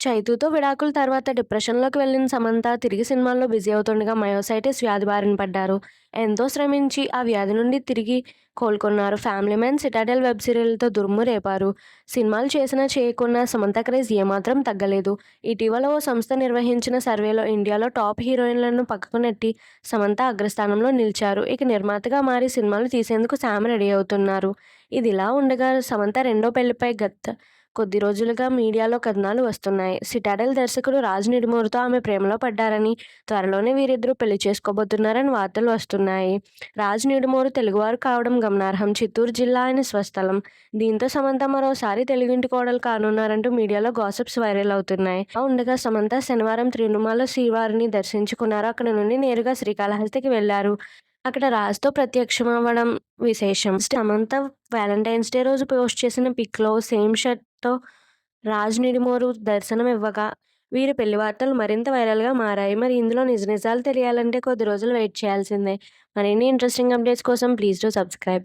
చైతూతో విడాకుల తర్వాత డిప్రెషన్లోకి వెళ్ళిన సమంత తిరిగి సినిమాల్లో బిజీ అవుతుండగా మయోసైటిస్ వ్యాధి బారిన పడ్డారు. ఎంతో శ్రమించి ఆ వ్యాధి నుండి తిరిగి కోలుకున్నారు. ఫ్యామిలీ మ్యాన్ సిటాడెల్ వెబ్ సిరీల్తో దుర్ము రేపారు. సినిమాలు చేసినా చేయకున్నా సమంత క్రేజ్ ఏమాత్రం తగ్గలేదు. ఇటీవల ఓ సంస్థ నిర్వహించిన సర్వేలో ఇండియాలో టాప్ హీరోయిన్లను పక్కకు నెట్టి సమంత అగ్రస్థానంలో నిలిచారు. ఇక నిర్మాతగా మారి సినిమాలు తీసేందుకు శామ్ రెడీ అవుతున్నారు. ఇదిలా ఉండగా సమంత రెండో పెళ్ళిపై గత కొద్ది రోజులుగా మీడియాలో కథనాలు వస్తున్నాయి. సిటాడెల్ దర్శకుడు రాజ్ నిడుమూరుతో ఆమె ప్రేమలో పడ్డారని త్వరలోనే వీరిద్దరూ పెళ్ళి చేసుకోబోతున్నారని వార్తలు వస్తున్నాయి. రాజ్ నిడుమూరు తెలుగువారు కావడం గమనార్హం. చిత్తూరు జిల్లా ఆయన స్వస్థలం. దీంతో సమంత మరోసారి తెలుగింటి కోడలు కానున్నారంటూ మీడియాలో గాసిప్స్ వైరల్ అవుతున్నాయి. ఉండగా సమంత శనివారం తిరుమల శ్రీవారిని దర్శించుకున్నారు. అక్కడ నుండి నేరుగా శ్రీకాళహస్తికి వెళ్ళారు. అక్కడ రాజ్తో ప్రత్యక్షమవ్వడం విశేషం. సమంత వ్యాలంటైన్స్ డే రోజు పోస్ట్ చేసిన పిక్లో సేమ్ షర్ట్తో రాజ్ నిడిమోరు దర్శనం ఇవ్వగా వీరి పెళ్ళి వార్తలు మరింత వైరల్గా మారాయి. మరి ఇందులో నిజ నిజాలు తెలియాలంటే కొద్ది రోజులు వెయిట్ చేయాల్సిందే. మరిన్ని ఇంట్రెస్టింగ్ అప్డేట్స్ కోసం ప్లీజ్ డూ సబ్స్క్రైబ్.